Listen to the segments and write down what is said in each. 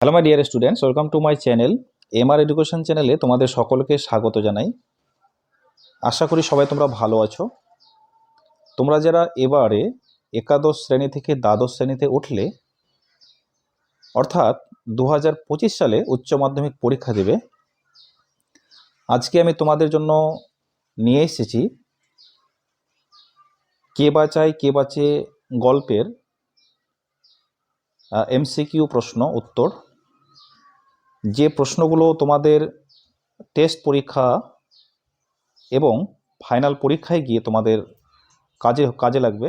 Hello my dear students welcome to my channel M R education চ্যানেলে তোমাদের সকলকে স্বাগত জানাই। আশা করি সবাই তোমরা ভালো আছো। তোমরা যারা এবারে একাদশ শ্রেণি থেকে দ্বাদশ শ্রেণীতে উঠলে, অর্থাৎ দু হাজার পঁচিশ সালে উচ্চ মাধ্যমিক পরীক্ষা দেবে, আজকে আমি তোমাদের জন্য নিয়ে এসেছি কে বাঁচায় কে বাঁচে গল্পের এমসিকিউ প্রশ্ন উত্তর। যে প্রশ্নগুলো তোমাদের টেস্ট পরীক্ষা এবং ফাইনাল পরীক্ষায় গিয়ে তোমাদের কাজে কাজে লাগবে।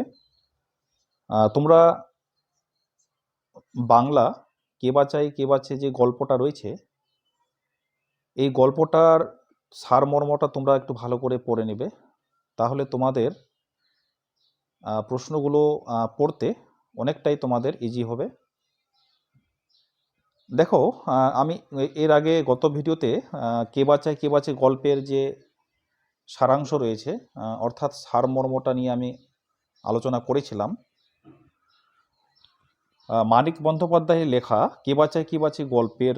তোমরা বাংলা কে বাঁচাই, কে বাঁচে যে গল্পটা রয়েছে, এই গল্পটার সারমর্মটা তোমরা একটু ভালো করে পড়ে নেবে। তাহলে তোমাদের প্রশ্নগুলো পড়তে অনেকটাই তোমাদের ইজি হবে। দেখো আমি এর আগে গত ভিডিওতে কে বাঁচায়, কে বাঁচে গল্পের যে সারাংশ রয়েছে অর্থাৎ সারমর্মটা নিয়ে আমি আলোচনা করেছিলাম মানিক বন্দ্যোপাধ্যায়ের লেখা কে বাঁচায়, কে বাঁচে গল্পের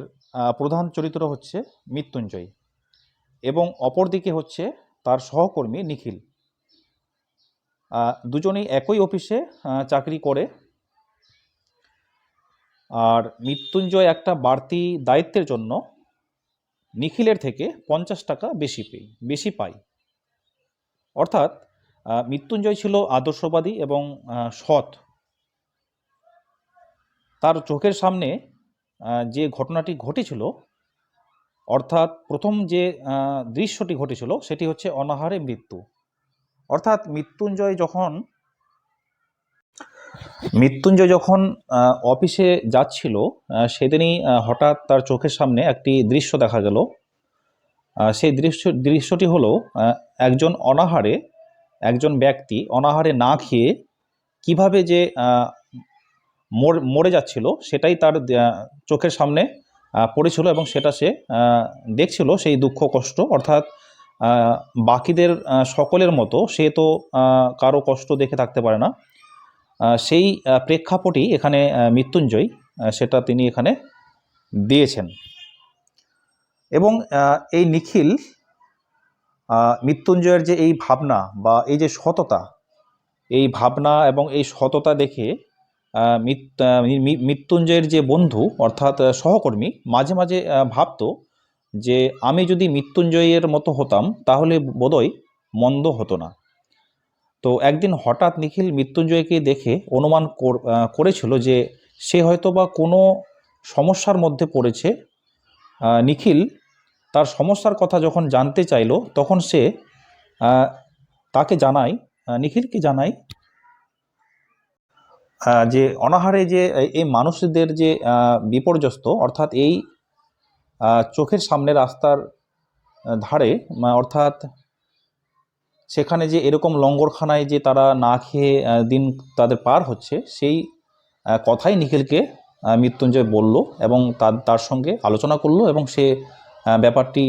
প্রধান চরিত্র হচ্ছে মৃত্যুঞ্জয় এবং অপরদিকে হচ্ছে তার সহকর্মী নিখিল। দুজনেই একই অফিসে চাকরি করে আর মৃত্যুঞ্জয় একটা বাড়তি দায়িত্বের জন্য নিখিলের থেকে পঞ্চাশ টাকা বেশি পেয়ে, বেশি পাই অর্থাৎ মৃত্যুঞ্জয় ছিল আদর্শবাদী এবং সৎ। তার চোখের সামনে যে ঘটনাটি ঘটেছিল, অর্থাৎ প্রথম যে দৃশ্যটি ঘটেছিল, সেটি হচ্ছে অনাহারে মৃত্যু। অর্থাৎ মৃত্যুঞ্জয় যখন মৃত্যুঞ্জয় যখন অফিসে যাচ্ছিল সেদিনই হঠাৎ তার চোখের সামনে একটি দৃশ্য দেখা গেল। সেই দৃশ্য, দৃশ্যটি হলো একজন অনাহারে, একজন ব্যক্তি অনাহারে না খেয়ে কীভাবে যে মর- যাচ্ছিল, সেটাই তার চোখের সামনে পড়েছিল এবং সেটা সে দেখছিল সেই দুঃখ, কষ্ট। অর্থাৎ বাকিদের সকলের মতো সে তো কারও কষ্ট দেখে থাকতে পারে না। সেই প্রেক্ষাপটই এখানে মৃত্যুঞ্জয় সেটা তিনি এখানে দিয়েছেন। এবং এই নিখিল মৃত্যুঞ্জয়ের যে এই ভাবনা বা এই যে সততা, এই ভাবনা এবং এই সততা দেখে মৃত্যুঞ্জয়ের যে বন্ধু, অর্থাৎ সহকর্মী, মাঝে মাঝে ভাবতো যে, আমি যদি মৃত্যুঞ্জয়ের মতো হতাম, তাহলে বোধহয় মন্দ হতো না। তো একদিন হঠাৎ নিখিল মৃত্যুঞ্জয়কে দেখে অনুমান কর- করেছিল যে সে হয়তো বা কোনো সমস্যার মধ্যে পড়েছে। নিখিল তার সমস্যার কথা যখন জানতে চাইলো, তখন সে তাকে জানায় নিখিলকে জানায় যে অনাহারে যে এই মানুষদের যে বিপর্যস্ত, অর্থাৎ এই চোখের সামনে রাস্তার ধারে অর্থাৎ সেখানে যে এরকম লঙ্গরখানায় যে তারা না খেয়ে দিন তাদের পার হচ্ছে, সেই কথাই নিখিলকে মৃত্যুঞ্জয় বলল এবং তার তার সঙ্গে আলোচনা করল এবং সে ব্যাপারটি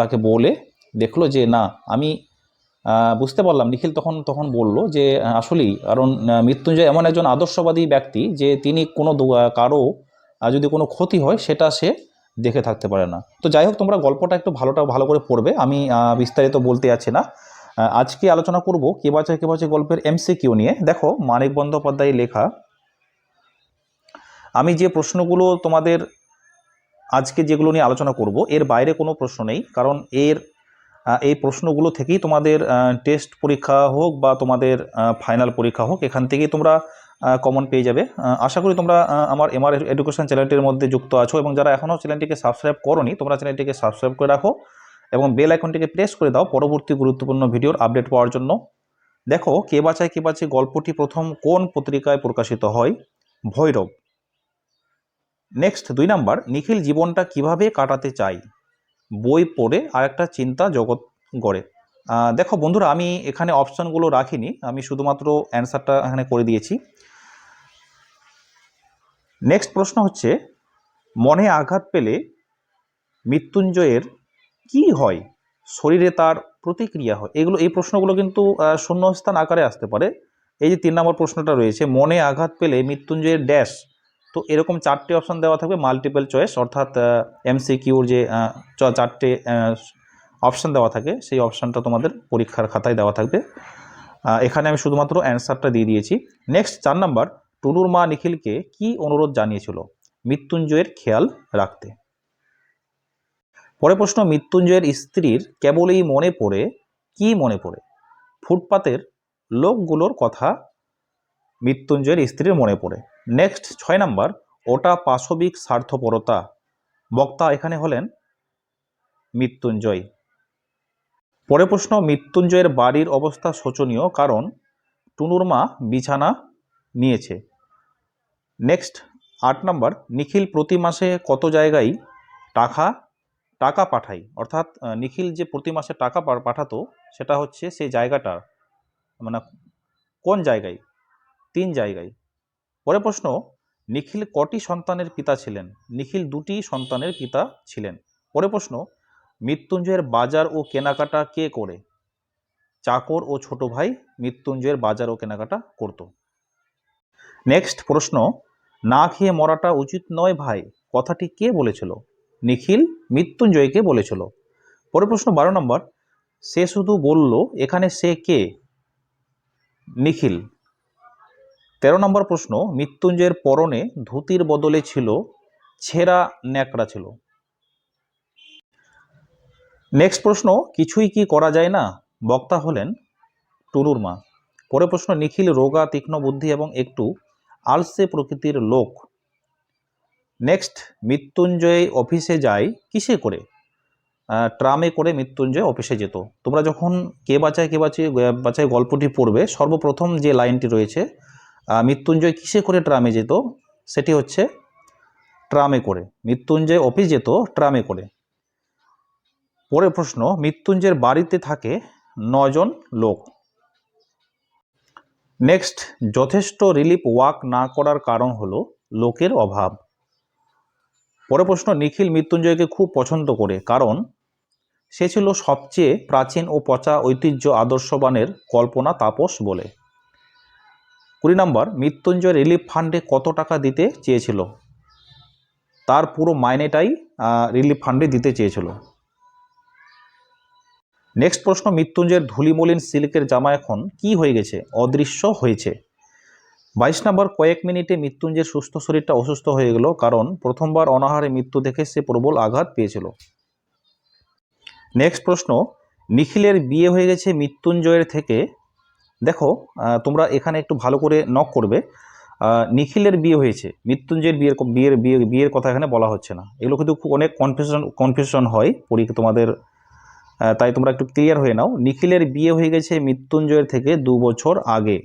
তাকে বলে দেখল যে, না, আমি বুঝতে পারলাম। নিখিল তখন তখন বলল যে আসলেই, কারণ মৃত্যুঞ্জয় এমন একজন আদর্শবাদী ব্যক্তি যে তিনি কোনো কারও যদি কোনো ক্ষতি হয়, সেটা সে দেখে থাকতে পারে না। তো যাই হোক, তোমরা গল্পটা একটু ভালোটা, ভালো করে পড়বে। আমি বিস্তারিত বলতে যাচ্ছি না। আজকে আলোচনা করব কে বাঁচায় কে বাঁচায় গল্পের এমসিকিউ নিয়ে। দেখো, মানিক বন্দ্যোপাধ্যায় লেখা। আমি যে প্রশ্নগুলো তোমাদের আজকে যেগুলো নিয়ে আলোচনা করব, এর বাইরে কোনো প্রশ্ন নেই, কারণ এর এই প্রশ্নগুলো থেকেই তোমাদের টেস্ট পরীক্ষা হোক বা তোমাদের ফাইনাল পরীক্ষা হোক, এখান থেকেই তোমরা কমন পেয়ে যাবে। আশা করি তোমরা আমার এমআর এডুকেশন চ্যানেলটির মধ্যে যুক্ত আছো এবং যারা এখনও চ্যানেলটিকে সাবস্ক্রাইব করনি, তোমরা চ্যানেলটিকে সাবস্ক্রাইব করে রাখো। এবং বেল আইকনটিকে প্রেস করে দাও পরবর্তী গুরুত্বপূর্ণ ভিডিওর আপডেট পাওয়ার জন্য। দেখো, কে বাঁচায় কে বাঁচে গল্পটি প্রথম কোন পত্রিকায় প্রকাশিত হয়? ভৈরব। নেক্সট দুই নাম্বার, নিখিল জীবনটা কীভাবে কাটাতে চাই বই পড়ে আর একটা চিন্তা জগৎ গড়ে। দেখো বন্ধুরা, আমি এখানে অপশানগুলো রাখিনি, আমি শুধুমাত্র অ্যান্সারটা এখানে করে দিয়েছি। নেক্সট প্রশ্ন হচ্ছে, মনে আঘাত পেলে মৃত্যুঞ্জয়ের কি হয়? শরীরে তার প্রতিক্রিয়া হয়? এগুলো, এই প্রশ্নগুলো কিন্তু শূন্যস্থান আকারে আসতে পারে। এই যে তিন নম্বর প্রশ্নটা রয়েছে, মনে আঘাত পেলে মৃত্যুঞ্জয়ের ড্যাশ। তো এরকম চারটে অপশান দেওয়া থাকবে মাল্টিপল চয়েস অর্থাৎ এমসিকিউর যে চারটে অপশান দেওয়া থাকে, সেই অপশানটা তোমাদের পরীক্ষার খাতায় দেওয়া থাকবে। এখানে আমি শুধুমাত্র অ্যান্সারটা দিয়ে দিয়েছি। নেক্সট চার নাম্বার টুনুর মা নিখিলকে কি অনুরোধ জানিয়েছিল? মৃত্যুঞ্জয়ের খেয়াল রাখতে। পরে প্রশ্ন, মৃত্যুঞ্জয়ের স্ত্রীর কেবলই মনে পড়ে? কি মনে পড়ে? ফুটপাতের লোকগুলোর কথা মৃত্যুঞ্জয়ের স্ত্রীর মনে পড়ে। নেক্সট, ছয় নাম্বার, ওটা পাশবিক স্বার্থপরতা। বক্তা এখানে হলেন মৃত্যুঞ্জয়। পরে প্রশ্ন, মৃত্যুঞ্জয়ের বাড়ির অবস্থা শোচনীয় কারণ? টুনুর মা বিছানা নিয়েছে। নেক্সট, আট নাম্বার, নিখিল প্রতি মাসে কত জায়গায় টাকা টাকা পাঠাই। অর্থাৎ নিখিল যে প্রতি মাসে টাকা পাঠাতো, সেটা হচ্ছে সেই জায়গাটার মানে কোন জায়গায়? তিন জায়গায়। পরে প্রশ্ন, নিখিল কটি সন্তানের পিতা ছিলেন? নিখিল দুটি সন্তানের পিতা ছিলেন। পরে প্রশ্ন, মৃত্যুঞ্জয়ের বাজার ও কেনাকাটা কে করে? চাকর ও ছোট ভাই মৃত্যুঞ্জয়ের বাজার ও কেনাকাটা করত। নেক্সট প্রশ্ন, না খেয়ে মরাটা উচিত নয় ভাই? কথাটি কে বলেছিল? নিখিল মৃত্যুঞ্জয়কে বলেছিল। পরে প্রশ্ন বারো নম্বর, সে শুধু বলল, এখানে সে কে? নিখিল। তেরো নম্বর প্রশ্ন, মৃত্যুঞ্জয়ের পরনে ধুতির বদলে ছিল, ছেঁড়া ন্যাকড়া ছিল। নেক্সট প্রশ্ন, কিছুই কি করা যায় না? বক্তা হলেন টুরুর মা। পরে প্রশ্ন, নিখিল রোগা, তীক্ষ্ণ বুদ্ধি এবং একটু আলসে প্রকৃতির লোক। নেক্সট মৃত্যুঞ্জয় অফিসে যায় কিসে করে? ট্রামে করে মৃত্যুঞ্জয় অফিসে যেত। তোমরা যখন কে বাঁচায় কে বাঁচায় বাঁচায় গল্পটি পড়বে, সর্বপ্রথম যে লাইনটি রয়েছে মৃত্যুঞ্জয় কিসে করে ট্রামে যেত? সেটি হচ্ছে, ট্রামে করে। মৃত্যুঞ্জয় অফিস যেত ট্রামে করে। পরের প্রশ্ন, মৃত্যুঞ্জয়ের বাড়িতে থাকে নজন লোক। নেক্সট যথেষ্ট রিলিফ ওয়াক না করার কারণ হলো লোকের অভাব। পরে প্রশ্ন, নিখিল মৃত্যুঞ্জয়কে খুব পছন্দ করে, কারণ সে ছিল সবচেয়ে প্রাচীন ও পচা ঐতিহ্য আদর্শবানের কল্পনা তাপস বলে। কুড়ি নম্বর, মৃত্যুঞ্জয় রিলিফ ফান্ডে কত টাকা দিতে চেয়েছিল? তার পুরো মাইনেটাই রিলিফ ফান্ডে দিতে চেয়েছিল। নেক্সট প্রশ্ন, মৃত্যুঞ্জয়ের ধুলিমলিন সিল্কের জামা এখন কি হয়ে গেছে? অদৃশ্য হয়েছে। বাইশ নম্বর কয়েক মিনিটে মৃত্যুঞ্জয়ের সুস্থ শরীরটা অসুস্থ হয়ে গেল কারণ প্রথমবার অনাহারে মৃত্যু দেখে সে প্রবল আঘাত পেয়েছিল। নেক্সট প্রশ্ন, নিখিলের বিয়ে হয়ে গেছে মৃত্যুঞ্জয়ের থেকে। দেখো তোমরা এখানে একটু ভালো করে নক করবে। নিখিলের বিয়ে হয়েছে, মৃত্যুঞ্জয়ের বিয়ের বিয়ের বিয়ে, বিয়ের কথা এখানে বলা হচ্ছে না। এগুলো কিন্তু অনেক কনফিউশন কনফিউশন হয় পরি তোমাদের তাই তোমরা একটু ক্লিয়ার হয়ে নাও। নিখিলের বিয়ে হয়ে গেছে মৃত্যুঞ্জয়ের থেকে দু বছর আগে।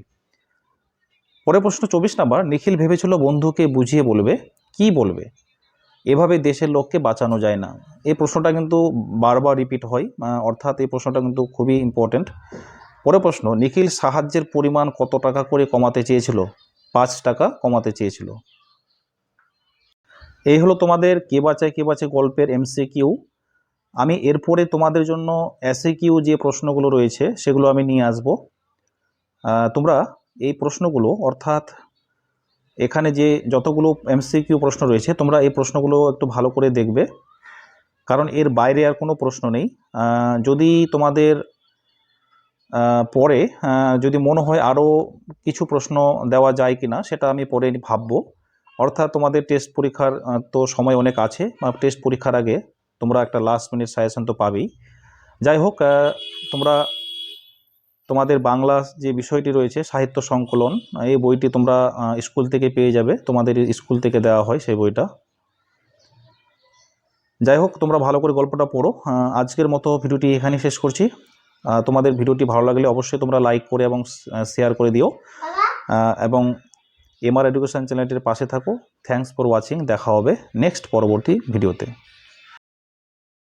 পরে প্রশ্ন চব্বিশ নাম্বার, নিখিল ভেবেছিল বন্ধুকে বুঝিয়ে বলবে, কি বলবে? এভাবে দেশের লোককে বাঁচানো যায় না। এই প্রশ্নটা কিন্তু বারবার রিপিট হয় অর্থাৎ এই প্রশ্নটা কিন্তু খুবই ইম্পর্ট্যান্ট পরে প্রশ্ন, নিখিল সাহায্যের পরিমাণ কত টাকা করে কমাতে চেয়েছিল? পাঁচ টাকা কমাতে চেয়েছিল। এই হলো তোমাদের কে বাঁচায়, কে বাঁচে গল্পের এমসিকিউ আমি এরপরে তোমাদের জন্য এসিকিউ যে প্রশ্নগুলো রয়েছে, সেগুলো আমি নিয়ে আসব। তোমরা এই প্রশ্নগুলো, অর্থাৎ এখানে যে যতগুলো এমসিকিউ প্রশ্ন রয়েছে, তোমরা এই প্রশ্নগুলো একটু ভালো করে দেখবে। কারণ এর বাইরে আর কোনো প্রশ্ন নেই। যদি তোমাদের পরে যদি মনে হয় আরও কিছু প্রশ্ন দেওয়া যায় কি না, সেটা আমি পরে ভাববো। অর্থাৎ তোমাদের টেস্ট পরীক্ষার তো সময় অনেক আছে। টেস্ট পরীক্ষার আগে তোমরা একটা লাস্ট মিনিট সাজেশন তো পাবেই। যাই হোক তোমরা তোমাদের বাংলা যে বিষয়টি রয়েছে, সাহিত্য সংকলন, এই বইটি তোমরা স্কুল থেকে পেয়ে যাবে। তোমাদের স্কুল থেকে দেওয়া হয় সেই বইটা। যাই হোক, তোমরা ভালো করে গল্পটা পড়ো। আজকের মতো ভিডিওটি এখানেই শেষ করছি। তোমাদের ভিডিওটি ভালো লাগলে অবশ্যই তোমরা লাইক করে এবং শেয়ার করে দিও। এবং এমআর এডুকেশান চ্যানেলটির পাশে থাকো। থ্যাঙ্কস ফর ওয়াচিং দেখা হবে নেক্সট পরবর্তী ভিডিওতে।